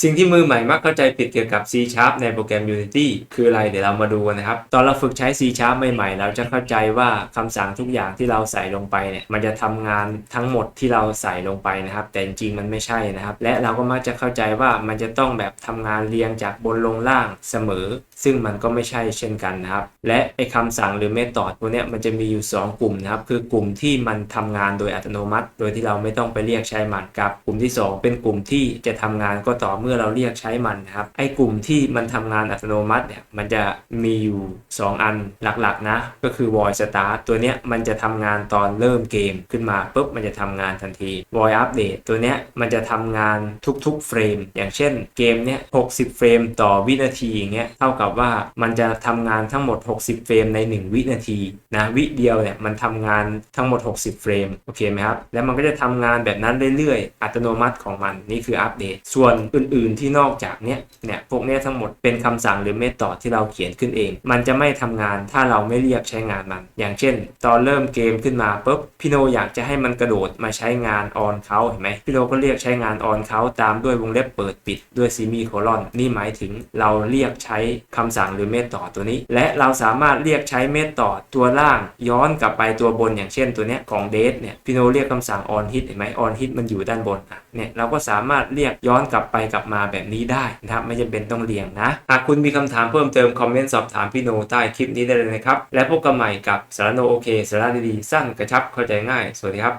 สิ่งที่มือใหม่มักเข้าใจผิดเกี่ยวกับ C Sharp ในโปรแกรม Unity คืออะไรเดี๋ยวเรามาดูกันนะครับ ตอนเราฝึกใช้ C Sharp ใหม่ๆ เราจะเข้าใจว่าคำสั่งทุกอย่างที่เราใส่ลงไปเนี่ยมันจะทำงานทั้งหมดที่เราใส่ลงไปนะครับ แต่จริงๆมันไม่ใช่นะครับ และเราก็มักจะเข้าใจว่ามันจะต้องแบบทำงานเรียงจากบนลงล่างเสมอ ซึ่งมันก็ไม่ใช่เช่นกันนะครับ และไอ้คำสั่งหรือเมธอดพวกเนี้ยมันจะมีอยู่ 2 กลุ่มนะครับ คือกลุ่มที่มันทำงานโดยอัตโนมัติ โดยที่เราไม่ต้องไปเรียกใช้มันกับ กลุ่มที่ 2 เป็นกลุ่มที่จะทำงานก็ต่อเมื่อเราเรียกใช้มันนะครับไอ้กลุ่มที่มันทำงานอัตโนมัติเนี่ยมันจะมีอยู่ 2 อันหลักๆนะก็คือ void start ตัวเนี้ยมันจะทำงานตอนเริ่มเกมขึ้นมาปุ๊บมันจะทำงานทันที void update ตัวเนี้ยมันจะทำงานทุกๆเฟรมอย่างเช่นเกมเนี้ย60 เฟรมต่อวินาทีอย่างเงี้ยเท่ากับว่ามันจะทำงานทั้งหมด 60 เฟรมใน 1 วินาทีนะวิเดียวเนี่ยมันทำงานทั้งหมด 60 เฟรมโอเคไหมครับ แล้วมันก็จะทำงานแบบนั้นเรื่อยๆ อัตโนมัติของมันนี่คืออัปเดต ส่วนอื่นๆที่นอกจากเนี้ยเนี่ยพวกเนี้ยทั้งหมดเป็นคำสั่งหรือเมธอดที่เราเขียนขึ้นเอง มันจะไม่ทำงานถ้าเราไม่เรียกใช้งานมัน อย่างเช่น ตอนเริ่มเกมขึ้นมาปุ๊บพี่โนอยากจะให้มันกระโดดมาใช้งานออนเขาเห็นไหมพี่โนก็เรียกใช้งานออนเขาตามด้วยวงเล็บเปิดปิดด้วยซีมีโคลอนนี่หมายถึงเราเรียกใช้คคำสั่งหรือเมธอดตัวนี้ และเราสามารถเรียกใช้เมธอดตัวล่าง ย้อนกลับไปตัวบนอย่างเช่นตัวเนี้ยของเดทเนี่ยพี่โนเรียกคำสั่ง on hit เห็นไหม on hit มันอยู่ด้านบนอะเนี่ยเราก็สามารถเรียกย้อนกลับไปกลับมาแบบนี้ได้นะครับไม่จำเป็นต้องเรียงนะหากคุณมีคำถามเพิ่มเติมคอมเมนต์สอบถามพี่โนใต้คลิปนี้ได้เลยนะครับและพบกันใหม่กับสารโนโอเคสาระดีๆสั้นกระชับเข้าใจง่ายสวัสดีครับ